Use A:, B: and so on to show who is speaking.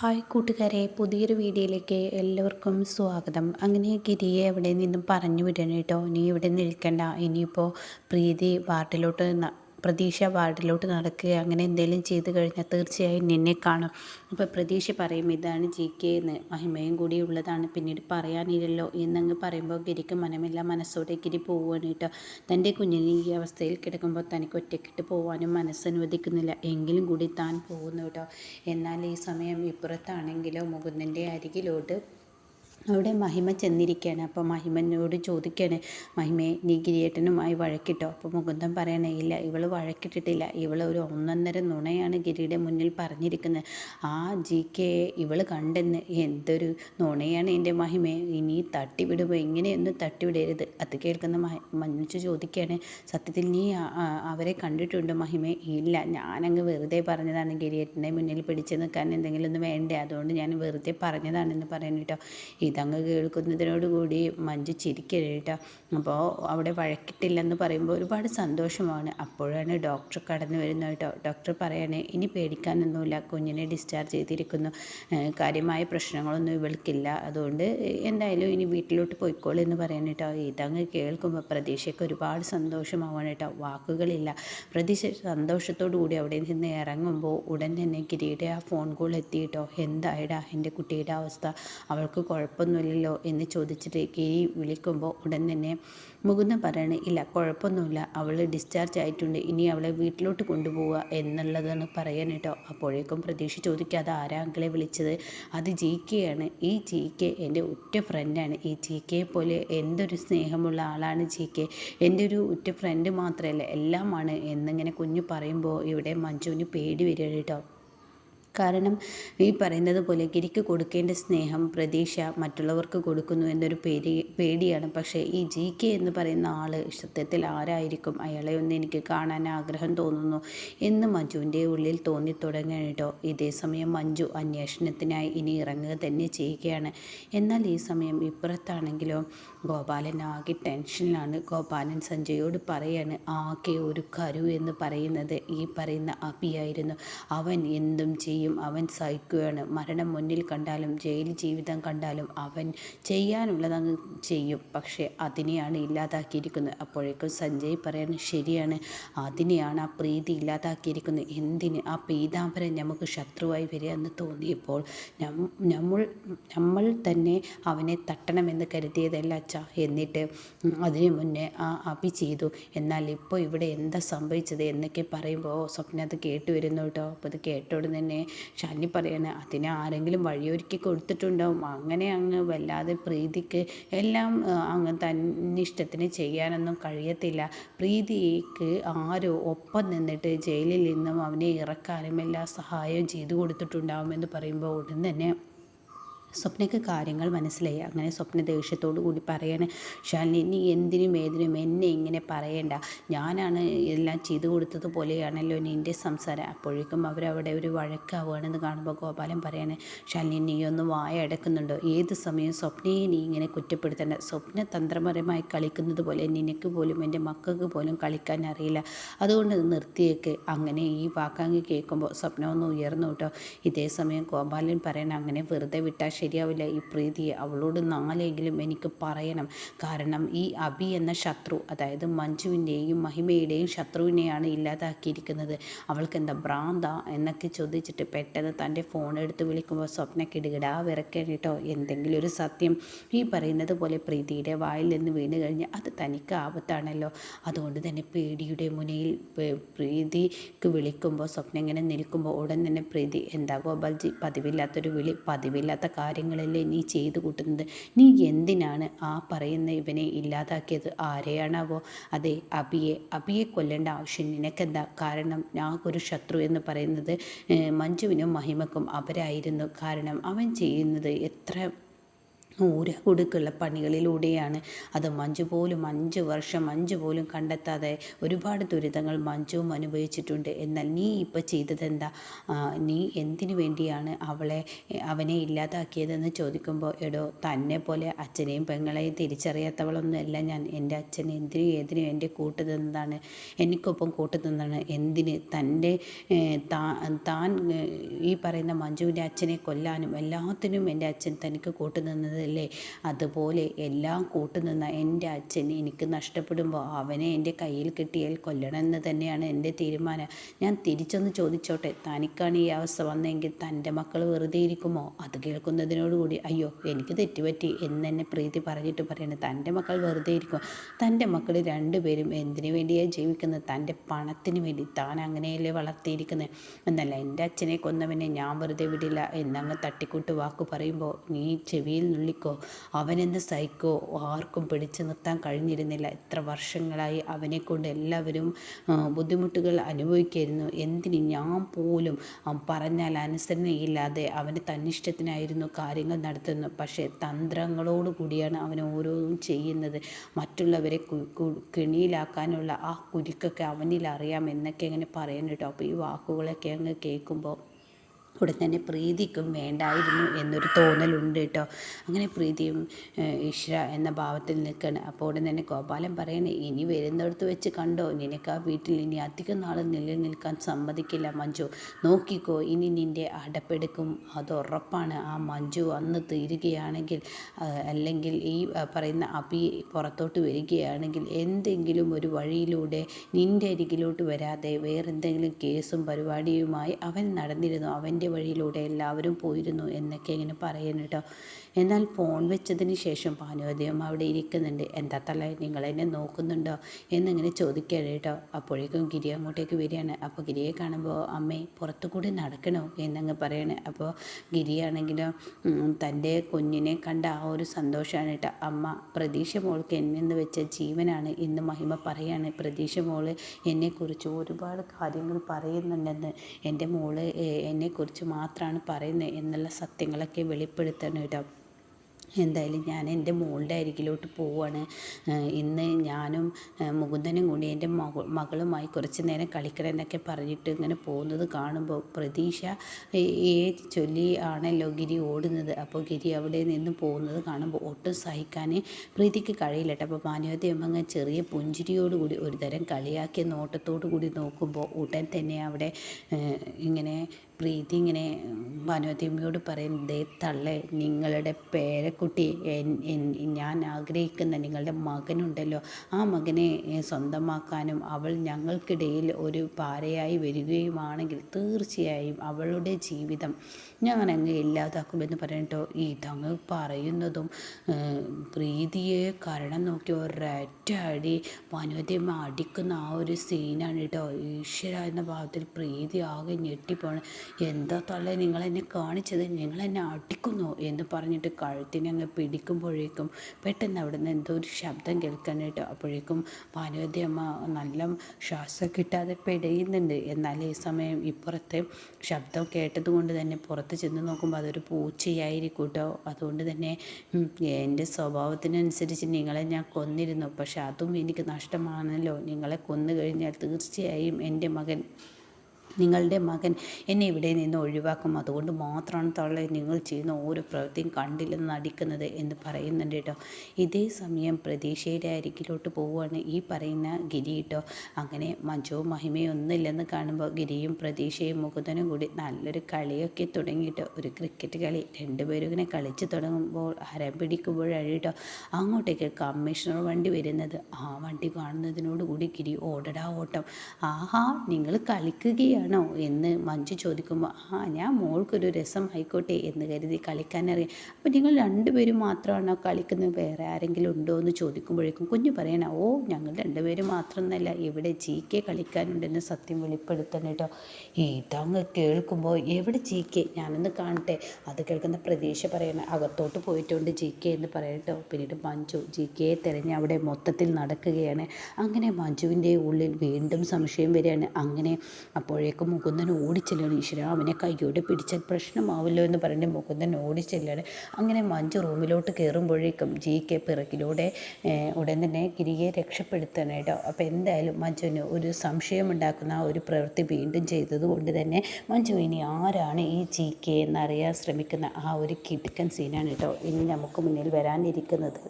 A: Hi കൂട്ടുകാരെ പുതിയൊരു വീഡിയോയിലേക്ക് എല്ലാവർക്കും സ്വാഗതം. അങ്ങനെ ഗിരിയെ എവിടെ നിന്നും പറഞ്ഞു വിടണം കേട്ടോ. നീ ഇവിടെ നിൽക്കണ്ട. ഇനിയിപ്പോൾ പ്രീതി വാർഡിലോട്ട് പ്രതീക്ഷ വാർഡിലോട്ട് നടക്കുക അങ്ങനെ എന്തെങ്കിലും ചെയ്ത് കഴിഞ്ഞാൽ തീർച്ചയായും നിന്നെ കാണും. അപ്പോൾ പ്രതീക്ഷ പറയും ഇതാണ് ജി കെ എന്ന്. മഹിമയും കൂടി ഉള്ളതാണ്. പിന്നീട് പറയാനില്ലല്ലോ എന്നങ്ങ് പറയുമ്പോൾ ഗിരിക്ക് മനമില്ല മനസ്സോടെ ഗിരി പോവുകയാണ് കേട്ടോ. തന്റെ കുഞ്ഞിന് ഈ അവസ്ഥയിൽ കിടക്കുമ്പോൾ തനിക്ക് ഒറ്റക്കിട്ട് പോകാനും മനസ്സനുവദിക്കുന്നില്ല. എങ്കിലും കൂടി താൻ പോകുന്നു കേട്ടോ. എന്നാൽ ഈ സമയം ഇപ്പുറത്താണെങ്കിലോ മുകുന്ദന്റെ അരികിലോട്ട് അവിടെ മഹിമ ചെന്നിരിക്കുകയാണ്. അപ്പോൾ മഹിമനോട് ചോദിക്കുകയാണ് മഹിമയെ നീ ഗിരിയേട്ടനുമായി വഴക്കിട്ടോ? അപ്പോൾ മുകുന്ദൻ പറയണേ ഇല്ല ഇവൾ വഴക്കിട്ടിട്ടില്ല. ഇവൾ ഒരു ഒന്നൊന്നര നുണയാണ് ഗിരിയുടെ മുന്നിൽ പറഞ്ഞിരിക്കുന്നത്. ആ ജി കെ ഇവൾ കണ്ടെന്ന്. എന്തൊരു നുണയാണ് എന്റെ മഹിമയെ ഇനി തട്ടിവിടുമ്പോൾ എങ്ങനെയൊന്നും തട്ടിവിടരുത്. അത് കേൾക്കുന്ന മഞ്ഞു ചോദിക്കുകയാണ് സത്യത്തിൽ നീ അവരെ കണ്ടിട്ടുണ്ട് മഹിമയെ ഇല്ല ഞാനങ്ങ് വെറുതെ പറഞ്ഞതാണ് ഗിരിയേട്ടന്റെ മുന്നിൽ പിടിച്ചു നിൽക്കാൻ എന്തെങ്കിലും ഒന്ന് വേണ്ടേ. അതുകൊണ്ട് ഞാൻ വെറുതെ പറഞ്ഞതാണെന്ന് പറയുന്നു ഇതങ്ങ് കേൾക്കുന്നതിനോടുകൂടി മഞ്ജു ചിരിക്കണം കേട്ടോ അപ്പോൾ അവിടെ വഴക്കിട്ടില്ലെന്ന് പറയുമ്പോൾ ഒരുപാട് സന്തോഷമാണ്. അപ്പോഴാണ് ഡോക്ടർ കടന്നു വരുന്നത് കേട്ടോ. ഡോക്ടർ പറയണേ ഇനി പേടിക്കാനൊന്നുമില്ല. കുഞ്ഞിനെ ഡിസ്ചാർജ് ചെയ്തിരിക്കുന്നു. കാര്യമായ പ്രശ്നങ്ങളൊന്നും ഇവൾക്കില്ല. അതുകൊണ്ട് എന്തായാലും ഇനി വീട്ടിലോട്ട് പോയിക്കോളൂ എന്ന് പറയാൻ കേട്ടോ. ഇതങ്ങ് കേൾക്കുമ്പോൾ പ്രതീക്ഷയ്ക്ക് ഒരുപാട് സന്തോഷമാവാണ് കേട്ടോ. വാക്കുകളില്ല. പ്രതീക്ഷ സന്തോഷത്തോടു കൂടി അവിടെ നിന്ന് ഇറങ്ങുമ്പോൾ ഉടൻ തന്നെ കിരീടെ ആ ഫോൺ കോൾ എത്തിയിട്ടോ എന്തായടാ? എന്റെ കുട്ടിയുടെ അവസ്ഥ. അവൾക്ക് കുഴപ്പം കുഴപ്പമൊന്നുമില്ലല്ലോ എന്ന് ചോദിച്ചിട്ട് കിരി വിളിക്കുമ്പോൾ ഉടൻ തന്നെ മുകുന്ദൻ പറയണ ഇല്ല കുഴപ്പമൊന്നുമില്ല. അവൾ ഡിസ്ചാർജ് ആയിട്ടുണ്ട്. ഇനി അവളെ വീട്ടിലോട്ട് കൊണ്ടുപോവുക എന്നുള്ളതാണ് പറയാൻ കേട്ടോ. അപ്പോഴേക്കും പ്രതീക്ഷ ചോദിക്കാതെ ആരാ അങ്കിളെ വിളിച്ചത്? അത് ജി കെ ആണ് ഈ ജി കെ എന്റെ ഉറ്റ ഫ്രണ്ടാണ് ഈ ജി കെ പോലെ എന്തൊരു സ്നേഹമുള്ള ആളാണ് ജി കെ. എന്റെ ഒരു ഉറ്റ ഫ്രണ്ട് മാത്രമല്ല എല്ലാമാണ് എന്നിങ്ങനെ കുഞ്ഞു പറയുമ്പോൾ ഇവിടെ മഞ്ജുവിന് പേടി വരിക കേട്ടോ. കാരണം ഈ പറയുന്നത് പോലെ ഗിരിക്ക് കൊടുക്കേണ്ട സ്നേഹം പ്രതീക്ഷ മറ്റുള്ളവർക്ക് കൊടുക്കുന്നു എന്നൊരു പേടി പേടിയാണ്. പക്ഷേ ഈ ജി കെ എന്ന് പറയുന്ന ആൾ സത്യത്തിൽ ആരായിരിക്കും? അയാളെ ഒന്ന് എനിക്ക് കാണാൻ ആഗ്രഹം തോന്നുന്നു എന്ന് മഞ്ജുവിന്റെ ഉള്ളിൽ തോന്നി തുടങ്ങുകയാണ് കേട്ടോ ഇതേ സമയം മഞ്ജു അന്വേഷണത്തിനായി ഇനി ഇറങ്ങുക തന്നെ ചെയ്യുകയാണ്. എന്നാൽ ഈ സമയം ഇപ്പുറത്താണെങ്കിലോ? ഗോപാലൻ ആകെ ടെൻഷനിലാണ്. ഗോപാലൻ സഞ്ജയോട് പറയാണ് ആകെ ഒരു കരു എന്ന് പറയുന്നത് ഈ പറയുന്ന അഭിയായിരുന്നു അവൻ എന്തും ചെയ്യും. ചെയ്യും. അവൻ സഹിക്കുകയാണ്. മരണം മുന്നിൽ കണ്ടാലും ജയിൽ ജീവിതം കണ്ടാലും അവൻ ചെയ്യാനുള്ളത് അങ്ങ് ചെയ്യും. പക്ഷേ അതിനെയാണ് ഇല്ലാതാക്കിയിരിക്കുന്നത്. അപ്പോഴേക്കും സഞ്ജയ് പറയാൻ ശരിയാണ്. അതിനെയാണ് ആ പ്രീതി ഇല്ലാതാക്കിയിരിക്കുന്നത്. എന്തിന് ആ പീതാംബരൻ നമുക്ക് ശത്രുവായി വരിക എന്ന് തോന്നിയപ്പോൾ നമ്മൾ നമ്മൾ തന്നെ അവനെ തട്ടണമെന്ന് കരുതിയതല്ല അച്ഛ. എന്നിട്ട് അതിനു മുന്നേ ആ അഭി ചെയ്തു. എന്നാൽ ഇപ്പോൾ ഇവിടെ എന്താ സംഭവിച്ചത് എന്നൊക്കെ പറയുമ്പോൾ സ്വപ്ന അത് കേട്ടു വരുന്നു കേട്ടോ. അപ്പോൾ അത് കേട്ടോട് തന്നെ ഷാനി പറയാണ് അതിന് ആരെങ്കിലും വഴിയൊരുക്കി കൊടുത്തിട്ടുണ്ടാവും അങ്ങനെ അങ്ങ് വല്ലാതെ പ്രീതിക്ക് എല്ലാം അങ്ങ് തന്നിഷ്ടത്തിന് ചെയ്യാനൊന്നും കഴിയത്തില്ല. പ്രീതിക്ക് ആരോ ഒപ്പം നിന്നിട്ട് ജയിലിൽ നിന്നും അവനെ ഇറക്കാനും എല്ലാ സഹായവും ചെയ്തു കൊടുത്തിട്ടുണ്ടാവുമെന്ന് പറയുമ്പോൾ ഉടൻ തന്നെ സ്വപ്നയ്ക്ക് കാര്യങ്ങൾ മനസ്സിലായി. അങ്ങനെ സ്വപ്ന ദേഷ്യത്തോടു കൂടി പറയാണ് ശാലിനി നീ എന്തിനും ഏതിനും എന്നെ ഇങ്ങനെ പറയണ്ട. ഞാനാണ് എല്ലാം ചെയ്തു കൊടുത്തത് പോലെയാണല്ലോ നിന്റെ സംസാരം. അപ്പോഴേക്കും അവരവിടെ ഒരു വഴക്കാവുകയാണെന്ന് കാണുമ്പോൾ ഗോപാലൻ പറയാണ് ശാലിനി നീ ഒന്ന് വായ അടക്കുന്നുണ്ടോ? ഏത് സമയം സ്വപ്നയെ നീ ഇങ്ങനെ കുറ്റപ്പെടുത്തേണ്ട? സ്വപ്ന തന്ത്രപരമായി കളിക്കുന്നത് പോലെ നിനക്ക് പോലും എന്റെ മക്കൾക്ക് പോലും കളിക്കാൻ അറിയില്ല. അതുകൊണ്ട് നിർത്തിയേക്ക്. അങ്ങനെ ഈ വാക്കാങ്ങി കേൾക്കുമ്പോൾ സ്വപ്നം ഒന്ന് ഉയർന്നു കേട്ടോ. ഇതേ സമയം ഗോപാലൻ പറയണ അങ്ങനെ വെറുതെ വിട്ടാൽ ശരിയാവില്ല ഈ പ്രീതിയെ. അവളോട് നാലെങ്കിലും എനിക്ക് പറയണം. കാരണം ഈ അബി എന്ന ശത്രു അതായത് മഞ്ജുവിന്റെയും മഹിമയുടെയും ശത്രുവിനെയാണ് ഇല്ലാതാക്കിയിരിക്കുന്നത്. അവൾക്ക് എന്താ ഭ്രാന്ത എന്നൊക്കെ ചോദിച്ചിട്ട് പെട്ടെന്ന് തന്റെ ഫോൺ എടുത്ത് വിളിക്കുമ്പോൾ സ്വപ്ന കിടുകിടാ വിറക്കാൻ കേട്ടോ എന്തെങ്കിലും ഒരു സത്യം. ഈ പറയുന്നത് പോലെ പ്രീതിയുടെ വായിൽ നിന്ന് വീണ് കഴിഞ്ഞ് അത് തനിക്ക് ആപത്താണല്ലോ. അതുകൊണ്ട് തന്നെ പേടിയുടെ മുനയിൽ പ്രീതിക്ക് വിളിക്കുമ്പോൾ സ്വപ്നം ഇങ്ങനെ നിൽക്കുമ്പോൾ ഉടൻ തന്നെ പ്രീതി എന്താ ഗോപാൽജി? പതിവില്ലാത്തൊരു വിളി പതിവില്ലാത്ത കാര്യങ്ങളല്ലേ നീ ചെയ്തു കൂട്ടുന്നത്. നീ എന്തിനാണ് ആ പറയുന്ന ഇവനെ ഇല്ലാതാക്കിയത്? ആരെയാണാവോ? അതെ അബിയെ. അബിയെ കൊല്ലേണ്ട ആവശ്യം നിനക്കെന്താ? കാരണം ഒരു ശത്രു എന്ന് പറയുന്നത് മഞ്ജുവിനും മഹിമക്കും അവരായിരുന്നു. കാരണം അവൻ ചെയ്യുന്നത് എത്ര ഊര കൊടുക്കുള്ള പണികളിലൂടെയാണ്. അത് മഞ്ജു പോലും അഞ്ച് വർഷം മഞ്ജു പോലും കണ്ടെത്താതെ ഒരുപാട് ദുരിതങ്ങൾ മഞ്ജുവും അനുഭവിച്ചിട്ടുണ്ട്. എന്നാൽ നീ ഇപ്പോൾ ചെയ്തതെന്താ? നീ എന്തിനു വേണ്ടിയാണ് അവളെ അവനെ ഇല്ലാതാക്കിയതെന്ന് ചോദിക്കുമ്പോൾ എടോ തന്നെ പോലെ അച്ഛനെയും പെങ്ങളെയും തിരിച്ചറിയാത്തവളൊന്നുമല്ല ഞാൻ. എന്റെ അച്ഛൻ എന്തിനും ഏതിനും എന്റെ കൂട്ട് തന്നതാണ് എനിക്കൊപ്പം കൂട്ട് തന്നതാണ് എന്തിന് തന്റെ താൻ ഈ പറയുന്ന മഞ്ജുവിന്റെ അച്ഛനെ കൊല്ലാനും എല്ലാത്തിനും എന്റെ അച്ഛൻ തനിക്ക് കൂട്ടു അല്ലേ? അതുപോലെ എല്ലാം കൂട്ടുനിന്ന എന്റെ അച്ഛൻ എനിക്ക് നഷ്ടപ്പെടുമ്പോൾ അവനെ എന്റെ കയ്യിൽ കിട്ടിയാൽ കൊല്ലണമെന്ന് തന്നെയാണ് എന്റെ തീരുമാനം. ഞാൻ തിരിച്ചൊന്ന് ചോദിച്ചോട്ടെ തനിക്കാണ് ഈ അവസ്ഥ വന്നെങ്കിൽ തന്റെ മക്കൾ വെറുതെ ഇരിക്കുമോ? അത് കേൾക്കുന്നതിനോടുകൂടി അയ്യോ എനിക്ക് തെറ്റുപറ്റി എന്ന് തന്നെ പ്രീതി പറഞ്ഞിട്ട് പറയണത് തന്റെ മക്കൾ വെറുതെ ഇരിക്കും തന്റെ മക്കൾ രണ്ടുപേരും എന്തിനു വേണ്ടിയാണ് ജീവിക്കുന്നത്? തന്റെ പണത്തിന് വേണ്ടി താൻ അങ്ങനെയല്ലേ വളർത്തിയിരിക്കുന്നത് എന്നല്ല എന്റെ അച്ഛനെ കൊന്നവനെ ഞാൻ വെറുതെ വിടില്ല എന്നങ്ങ് തട്ടിക്കൂട്ട് വാക്ക് പറയുമ്പോൾ നീ ചെവിയിൽ നുള്ളി സൈക്കോ അവനെന്ന് സൈക്കോ ആർക്കും പിടിച്ചു നിർത്താൻ കഴിഞ്ഞിരുന്നില്ല. ഇത്ര വർഷങ്ങളായി അവനെക്കൊണ്ട് എല്ലാവരും ബുദ്ധിമുട്ടുകൾ അനുഭവിക്കായിരുന്നു എന്തിന് ഞാൻ പോലും പറഞ്ഞാൽ അനുസരണയില്ലാതെ അവന് തന്നിഷ്ടത്തിനായിരുന്നു കാര്യങ്ങൾ നടത്തുന്നത്. പക്ഷേ തന്ത്രങ്ങളോട് കൂടിയാണ് അവൻ ഓരോന്നും ചെയ്യുന്നത്. മറ്റുള്ളവരെ കെണിയിലാക്കാനുള്ള ആ കുരുക്കൊക്കെ അവനിൽ അറിയാം എന്നൊക്കെ അങ്ങനെ പറയുന്നുട്ടോ അപ്പോൾ ഈ വാക്കുകളൊക്കെ അങ്ങ് കേൾക്കുമ്പോൾ ഉടൻ തന്നെ പ്രീതിക്കും വേണ്ടായിരുന്നു എന്നൊരു തോന്നലുണ്ട് കേട്ടോ. അങ്ങനെ പ്രീതിയും ഈശ്വര എന്ന ഭാവത്തിൽ നിൽക്കുകയാണ് അപ്പോൾ ഉടൻ തന്നെ ഗോപാലൻ പറയണേ ഇനി വരുന്നിടത്ത് വെച്ച് കണ്ടോ? നിനക്ക് ആ വീട്ടിൽ ഇനി അധികം നാൾ നിലനിൽക്കാൻ സമ്മതിക്കില്ല മഞ്ജു. നോക്കിക്കോ ഇനി നിന്റെ അടപ്പെടുക്കും. അത് ഉറപ്പാണ്. ആ മഞ്ജു അന്ന് തീരുകയാണെങ്കിൽ അല്ലെങ്കിൽ ഈ പറയുന്ന അഭി പുറത്തോട്ട് വരികയാണെങ്കിൽ എന്തെങ്കിലും ഒരു വഴിയിലൂടെ നിന്റെ അരികിലോട്ട് വരാതെ വേറെന്തെങ്കിലും കേസും പരിപാടിയുമായി അവൻ നടന്നിരുന്നു. അവന്റെ വഴിയിലൂടെ എല്ലാവരും പോയിരുന്നു എന്നൊക്കെ ഇങ്ങനെ പറയുന്നു കേട്ടോ. എന്നാൽ ഫോൺ വെച്ചതിന് ശേഷം പാനോദയം അവിടെ ഇരിക്കുന്നുണ്ട്. എന്താ തല നിങ്ങൾ എന്നെ നോക്കുന്നുണ്ടോ? എന്നിങ്ങനെ ചോദിക്കുകയാണ് കേട്ടോ. അപ്പോഴേക്കും ഗിരി അങ്ങോട്ടേക്ക് വരികയാണ്. അപ്പോൾ ഗിരിയെ കാണുമ്പോൾ അമ്മേ പുറത്തു കൂടി നടക്കണോ? എന്നങ്ങ് പറയണേ. അപ്പോൾ ഗിരിയാണെങ്കിലും തന്റെ കുഞ്ഞിനെ കണ്ട ആ ഒരു സന്തോഷമാണ് കേട്ടോ. അമ്മ പ്രതീക്ഷ മോൾക്ക് എന്നെന്ന് വെച്ച ജീവനാണ് ഇന്ന് മഹിമ പറയാണ്. പ്രതീക്ഷ മോൾ എന്നെക്കുറിച്ച് ഒരുപാട് കാര്യങ്ങൾ പറയുന്നുണ്ടെന്ന് എന്റെ മോൾ എന്നെക്കുറിച്ച് മാത്രമാണ് പറയുന്നത് എന്നുള്ള സത്യങ്ങളൊക്കെ വെളിപ്പെടുത്തണം കേട്ടോ എന്തായാലും ഞാൻ എന്റെ മോളുടെ അരികിലോട്ട് പോവുകയാണ് ഇന്ന് ഞാനും മുകുന്ദനും കൂടി എന്റെ മക മകളുമായി കുറച്ച് നേരം കളിക്കണം എന്നൊക്കെ പറഞ്ഞിട്ട് ഇങ്ങനെ പോകുന്നത് കാണുമ്പോൾ പ്രതീക്ഷ ഏ ചൊല്ലി ആണല്ലോ ഗിരി ഓടുന്നത്. അപ്പോൾ ഗിരി അവിടെ നിന്ന് പോകുന്നത് കാണുമ്പോൾ ഒട്ടും സഹിക്കാൻ പ്രീതിക്ക് കഴിയില്ലട്ടെ അപ്പോൾ മാനവതി അമ്മ ചെറിയ പുഞ്ചിരിയോടുകൂടി ഒരു തരം കളിയാക്കിയ നോട്ടത്തോടു കൂടി നോക്കുമ്പോൾ ഉടൻ തന്നെ അവിടെ ഇങ്ങനെ പ്രീതി ഇങ്ങനെ ഭാനുവതിയമ്മയോട് പറയും ദേ തള്ളെ നിങ്ങളുടെ പേരക്കുട്ടി ഞാൻ ആഗ്രഹിക്കുന്ന നിങ്ങളുടെ മകനുണ്ടല്ലോ. ആ മകനെ സ്വന്തമാക്കാനും അവൾ ഞങ്ങൾക്കിടയിൽ ഒരു പാരയായി വരികയുമാണെങ്കിൽ തീർച്ചയായും അവളുടെ ജീവിതം ഞാൻ അങ്ങ് ഇല്ലാതാക്കുമെന്ന് പറഞ്ഞിട്ടോ ഇതങ്ങ് പറയുന്നതും പ്രീതിയെ കരണം നോക്കി ഒരൊറ്റ അടി ഭാനുവതിയമ്മ അടിക്കുന്ന ആ ഒരു സീനാണ് കേട്ടോ ഈശ്വര എന്ന ഭാവത്തിൽ പ്രീതി ആകെ ഞെട്ടിപ്പോണ്. എന്താ തള്ളേ നിങ്ങളെന്നെ കാണിച്ചത്? നിങ്ങളെന്നെ അടിക്കുന്നു എന്ന് പറഞ്ഞിട്ട് കഴുത്തിനെ അങ്ങ് പിടിക്കുമ്പോഴേക്കും പെട്ടെന്ന് അവിടുന്ന് എന്തോ ഒരു ശബ്ദം കേൾക്കാനായിട്ട് അപ്പോഴേക്കും പാർവതി അമ്മ നല്ല ശ്വാസം കിട്ടാതെ പിടയുന്നുണ്ട്. എന്നാൽ ഈ സമയം ഇപ്പുറത്തെ ശബ്ദം കേട്ടത് കൊണ്ട് തന്നെ പുറത്ത് ചെന്ന് നോക്കുമ്പോൾ അതൊരു പൂച്ചയായിരിക്കും കേട്ടോ. അതുകൊണ്ട് തന്നെ എന്റെ സ്വഭാവത്തിനനുസരിച്ച് നിങ്ങളെ ഞാൻ കൊന്നിരുന്നു. പക്ഷെ അതും എനിക്ക് നഷ്ടമാണല്ലോ. നിങ്ങളെ കൊന്നു കഴിഞ്ഞാൽ തീർച്ചയായും എന്റെ മകൻ നിങ്ങളുടെ മകൻ എന്നെ ഇവിടെ നിന്ന് ഒഴിവാക്കും. അതുകൊണ്ട് മാത്രമാണ് തള്ളെ നിങ്ങൾ ചെയ്യുന്ന ഓരോ പ്രവൃത്തിയും കണ്ടില്ലെന്ന് നടിക്കുന്നത് എന്ന് പറയുന്നുണ്ട് കേട്ടോ. ഇതേ സമയം പ്രതീക്ഷയുടെ അരികിലോട്ട് പോവുകയാണ് ഈ പറയുന്ന ഗിരി കേട്ടോ. അങ്ങനെ മഞ്ജുവും മഹിമയും ഒന്നുമില്ലെന്ന് കാണുമ്പോൾ ഗിരിയും പ്രതീക്ഷയും മുകുന്ദനും കൂടി നല്ലൊരു കളിയൊക്കെ തുടങ്ങിയിട്ട് ഒരു ക്രിക്കറ്റ് കളി. രണ്ടുപേരും ഇങ്ങനെ കളിച്ച് തുടങ്ങുമ്പോൾ ഹരം പിടിക്കുമ്പോഴാണ് അങ്ങോട്ടേക്ക് കമ്മീഷണർ വണ്ടി വരുന്നത്. ആ വണ്ടി കാണുന്നതിനോട് കൂടി ഗിരി ഓടടാ ഓട്ടം. ആഹാ നിങ്ങൾ കളിക്കുകയാണ് കളിയാണോ എന്ന് മഞ്ജു ചോദിക്കുമ്പോൾ ആ ഞാൻ മോൾക്കൊരു രസം ആയിക്കോട്ടെ എന്ന് കരുതി കളിക്കാനറിയാം. അപ്പോൾ നിങ്ങൾ രണ്ടുപേരും മാത്രമാണോ കളിക്കുന്നത്? വേറെ ആരെങ്കിലും ഉണ്ടോ? എന്ന് ചോദിക്കുമ്പോഴേക്കും കുഞ്ഞു പറയണം ഓ ഞങ്ങൾ രണ്ടുപേരും മാത്രമെന്നല്ല. ഇവിടെ ജി കെ കളിക്കാനുണ്ടെന്ന് സത്യം വെളിപ്പെടുത്തണം കേട്ടോ. ഇതങ്ങ് കേൾക്കുമ്പോൾ എവിടെ ജി കെ? ഞാനൊന്ന് കാണട്ടെ. അത് കേൾക്കുന്ന പ്രതീക്ഷ പറയണം അകത്തോട്ട് പോയിട്ടുണ്ട് ജി കെ എന്ന് പറയട്ടോ. പിന്നീട് മഞ്ജു ജി കെ തിരഞ്ഞ് അവിടെ മൊത്തത്തിൽ നടക്കുകയാണ്. അങ്ങനെ മഞ്ജുവിന്റെ ഉള്ളിൽ വീണ്ടും സംശയം വരികയാണ്. അങ്ങനെ അപ്പോഴേ അപ്പോഴേക്കും മുകുന്ദൻ ഓടിച്ചെല്ലുകയാണ്. ഈശ്വര അവനെ കൈയോടെ പിടിച്ചാൽ പ്രശ്നമാവില്ലോ എന്ന് പറഞ്ഞ് മുകുന്ദൻ ഓടിച്ചെല്ലുകയാണ്. അങ്ങനെ മഞ്ജു റൂമിലോട്ട് കയറുമ്പോഴേക്കും ജി കെ പിറകിലൂടെ ഉടൻ തന്നെ ഗിരിയെ രക്ഷപ്പെടുത്താനായിട്ടോ അപ്പോൾ എന്തായാലും മഞ്ജുവിന് ഒരു സംശയമുണ്ടാക്കുന്ന ആ ഒരു പ്രവൃത്തി വീണ്ടും ചെയ്തത് കൊണ്ട് തന്നെ മഞ്ജു ഇനി ആരാണ് ഈ ജി കെ എന്നറിയാൻ ശ്രമിക്കുന്ന ആ ഒരു കിടുക്കൻ സീനാണ് കേട്ടോ ഇനി നമുക്ക് മുന്നിൽ വരാനിരിക്കുന്നത്.